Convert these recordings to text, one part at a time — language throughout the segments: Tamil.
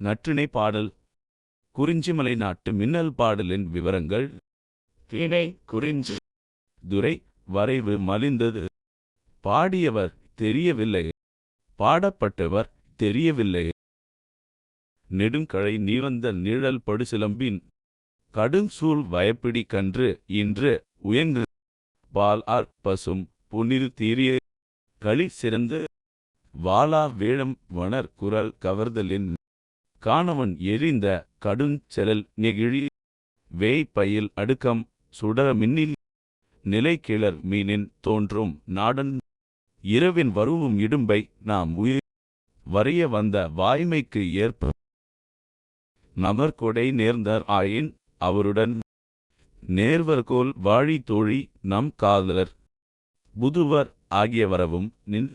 நற்றிணை பாடல். குறிஞ்சிமலை நாட்டு மின்னல் பாடலின் விவரங்கள். திணை குறிஞ்சி. துரை வரைவு மலிந்தது. பாடியவர் தெரியவில்லை. பாடப்பட்டவர் தெரியவில்லை. நெடுங்கழை நீவந்த நிழல் படுசிலம்பின். கடுஞ்சூழ் வயப்பிடி கன்று இன்று உயங்கு. பால் ஆர் பசும் புனிது தீரிய. களி சிறந்து. வாளா வேழம் வணர் குரல் கவர்தலின். காணவன் எரிந்த கடுஞ்செலல் நெகிழி வேய் அடுக்கம் சுடர மின்னில் நிலை மீனின் தோன்றும் நாடன் இரவின் வருவும் இடும்பை நாம் உயிர் வரைய வந்த வாய்மைக்கு ஏற்ப நமர்கொடை நேர்ந்தார் ஆயின் அவருடன் நேர்வர்கோல் வாழி தோழி நம் காதலர் புதுவர் ஆகியவரவும் நின்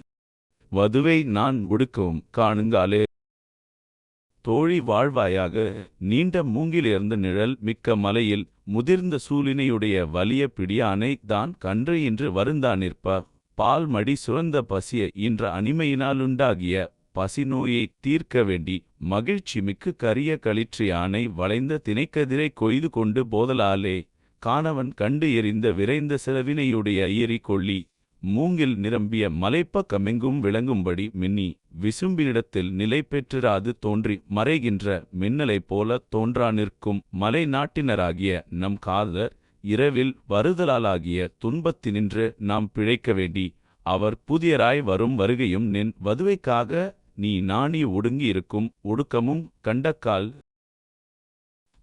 வதுவை நான் ஒடுக்கவும் காணுங்காலே தோழி வாழ்வாயாக நீண்ட மூங்கிலிருந்து நிழல் மிக்க மலையில் முதிர்ந்த சூலினையுடைய வலிய பிடியானை தான் கன்று இன்று வருந்தா நிற்ப பால் மடி சுரந்த பசிய இன்ற அனிமையினாலுண்டாகிய பசி நோயை தீர்க்க வேண்டி மகிழ்ச்சி மிக்கு கரிய களிற்று யானை வளைந்த திணைக்கதிரை கொய்து கொண்டு போதலாலே காணவன் கண்டு எறிந்த விரைந்த செலவினையுடைய ஐயரி கொள்ளி மூங்கில் நிரம்பிய மலைப்பக்கமெங்கும் விளங்கும்படி மின்னி விசும்பினிடத்தில் நிலை பெற்றிராது தோன்றி மறைகின்ற மின்னலைப் போல தோன்றா நிற்கும் மலை நாட்டினராகிய நம் காதலர் இரவில் வருதலாலாகிய துன்பத்தினின்று நாம் பிழைக்க வேண்டி அவர் புதியராய் வரும் வருகையும் நின் வதுவைக்காக நீ நாணி ஒடுங்கி இருக்கும் ஒடுக்கமும் கண்டக்கால்.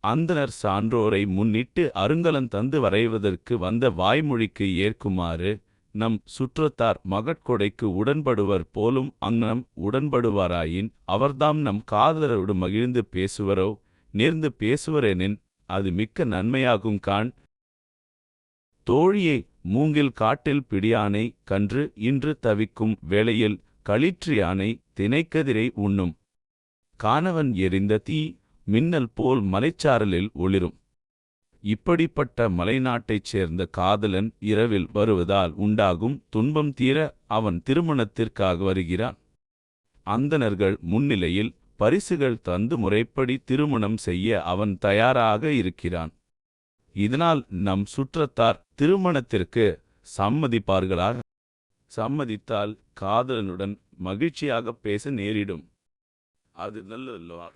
அந்தனர் சான்றோரை முன்னிட்டு அருங்கலன் தந்து வரைவதற்கு வந்த வாய்மொழிக்கு ஏற்குமாறு நம் சுற்றத்தார் மகட்கொடைக்கு உடன்படுவர் போலும் அங்னம் உடன்படுவாராயின் அவர்தாம் நம் காதலரோடு மகிழ்ந்து பேசுவரோ? நேர்ந்து பேசுவரேனின் அது மிக்க நன்மையாகும் காண். தோழியை மூங்கில் காட்டில் பிடியானை கன்று இன்று தவிக்கும் வேளையில் களிற்றியானை தினைக்கதிரை உண்ணும். காணவன் எரிந்த தீ மின்னல் போல் மலைச்சாரலில் ஒளிரும். இப்படிப்பட்ட மலைநாட்டைச் சேர்ந்த காதலன் இரவில் வருவதால் உண்டாகும் துன்பம் தீர அவன் திருமணத்திற்காக வருகிறான். அந்தணர்கள் முன்னிலையில் பரிசுகள் தந்து முறைப்படி திருமணம் செய்ய அவன் தயாராக இருக்கிறான். இதனால் நம் சுற்றத்தார் திருமணத்திற்கு சம்மதிப்பார்களா சம்மதித்தால் காதலனுடன் மகிழ்ச்சியாக பேச நேரிடும். அது நல்லதல்லவா?